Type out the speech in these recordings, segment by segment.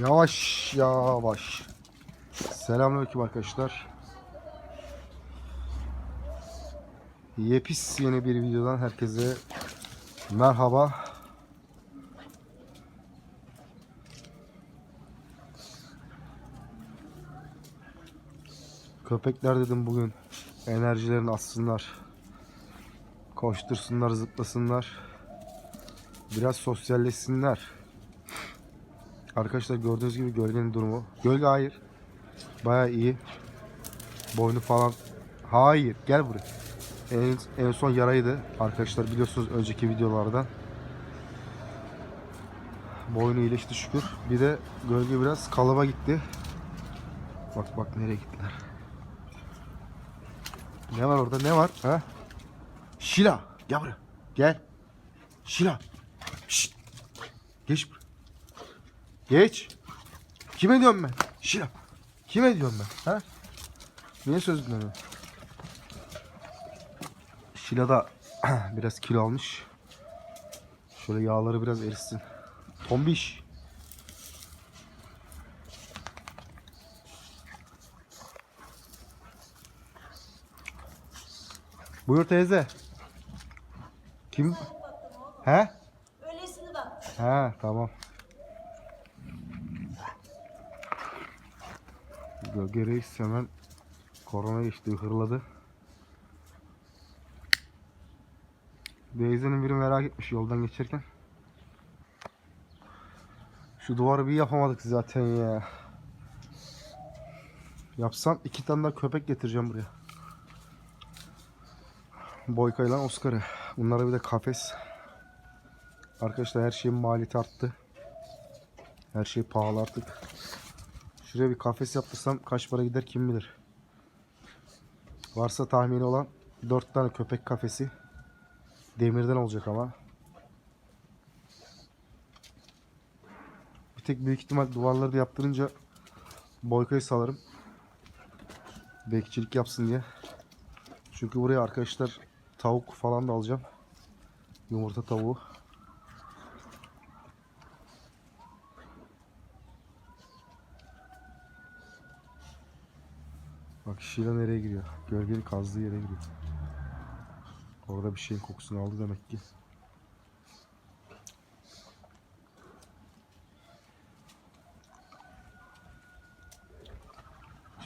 Yavaş yavaş. Selamünaleyküm arkadaşlar. Yepis yeni bir videodan herkese merhaba. Köpekler dedim bugün enerjilerini atsınlar. Koştursunlar, zıplasınlar. Biraz sosyalleşsinler. Arkadaşlar gördüğünüz gibi gölgenin durumu. Gölge hayır. Baya iyi. Boynu falan. Hayır gel buraya. En, en son yaraydı. Arkadaşlar biliyorsunuz önceki videolardan. Boynu iyileşti şükür. Bir de gölge biraz kalıba gitti. Bak bak nereye gittiler. Ne var orada ne var? Ha? Şila gel buraya. Gel. Şila. Şşt. Geç buraya. Geç. Kime diyorum ben? Şila. Kime diyorum ben? Ha? Niye söz dinlemiyorsun? Şila da biraz kilo almış. Şöyle yağları biraz erisin. Tombiş. Buyur teyze. Kim? He? Öylesini bak. He tamam. Gölge reis hemen korona geçti hırladı. Beyze'nin biri merak etmiş yoldan geçerken. Şu duvarı bir yapamadık zaten ya. Yapsam iki tane daha köpek getireceğim buraya. Boyka ile Oscar'ı. Bunlara bir de kafes. Arkadaşlar her şeyin maliyeti arttı. Her şey pahalı artık. Şuraya bir kafes yaptırsam kaç para gider kim bilir. Varsa tahmini olan 4 tane köpek kafesi. Demirden olacak ama. Bir tek büyük ihtimal duvarları da yaptırınca boykayı salarım. Bekçilik yapsın diye. Çünkü buraya arkadaşlar tavuk falan da alacağım. Yumurta tavuğu. Bak Şila nereye giriyor? Gölgenin kazdığı yere giriyor. Orada bir şeyin kokusunu aldı demek ki.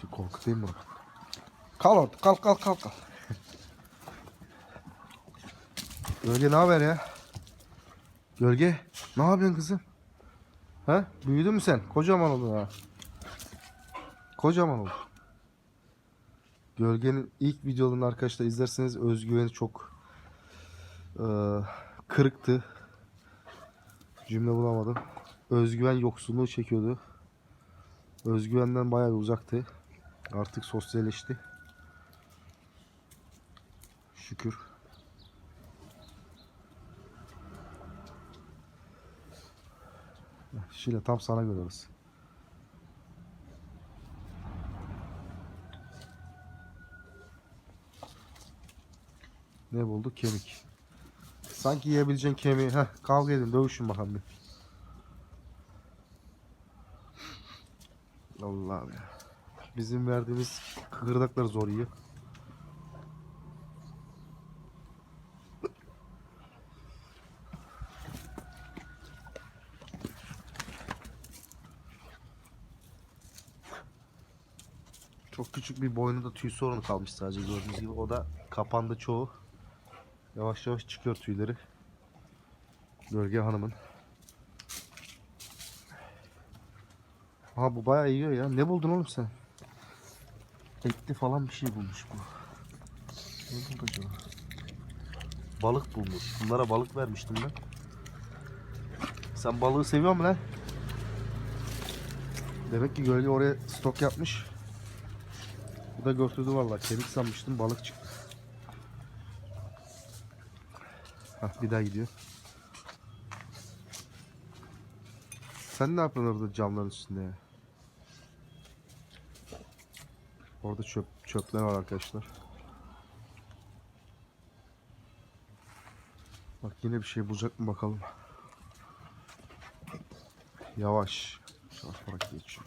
Şu korkutayım bunu. Kal orada. Kal kal kal kal. Gölge ne haber ya? Gölge ne yapıyorsun kızım? Ha? Büyüdün mü sen? Kocaman oldun ha. Kocaman oldun. Gölgenin ilk videolarını arkadaşlar izlerseniz özgüveni çok eee, kırıktı. Cümle bulamadım. Özgüven yoksunluğu çekiyordu. Özgüvenden bayağı uzaktı. Artık sosyalleşti. Şükür. Şile tam sana göre orası. Ne buldu? Kemik. Sanki yiyebileceğin kemiği. Heh, kavga edin, dövüşün bakalım bir. Allah'ım ya. Bizim verdiğimiz kıkırdaklar zor yiyor. Çok küçük bir boynunda tüy sorunu kalmış sadece gördüğünüz gibi. O da kapandı çoğu. Yavaş yavaş çıkıyor tüyleri. Gölge hanımın. Aha bu bayağı yiyor ya. Ne buldun oğlum sen? Etli falan bir şey bulmuş bu. Ne buldu acaba? Balık bulmuş. Bunlara balık vermiştim ben. Sen balığı seviyor musun lan? Demek ki gölge oraya stok yapmış. Bu da götürdü vallahi. Kemik sanmıştım balık çıktı. Hah bir daha gidiyor. Sen ne yapıyorsun orada camların üstünde? Orada çöp çöpler var arkadaşlar. Bak yine bir şey bulacak mı bakalım. Yavaş. çarparak geçiyor.